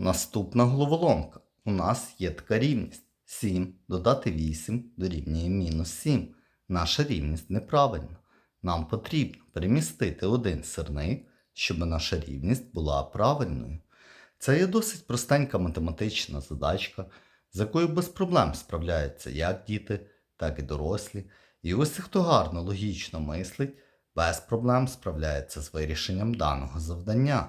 Наступна головоломка. У нас є така рівність. 7 додати 8 дорівнює мінус 7. Наша рівність неправильна. Нам потрібно перемістити один сирник, щоб наша рівність була правильною. Це є досить простенька математична задачка, з якою без проблем справляються як діти, так і дорослі. І ось хто гарно логічно мислить, без проблем справляється з вирішенням даного завдання.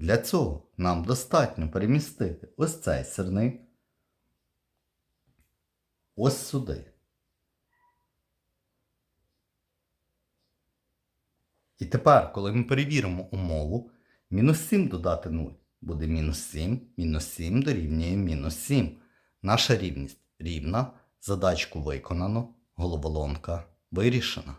Для цього нам достатньо перемістити ось цей сирник ось сюди. І тепер, коли ми перевіримо умову, мінус 7 додати 0 буде мінус 7, мінус 7 дорівнює мінус 7. Наша рівність рівна, задачку виконано, головоломка вирішена.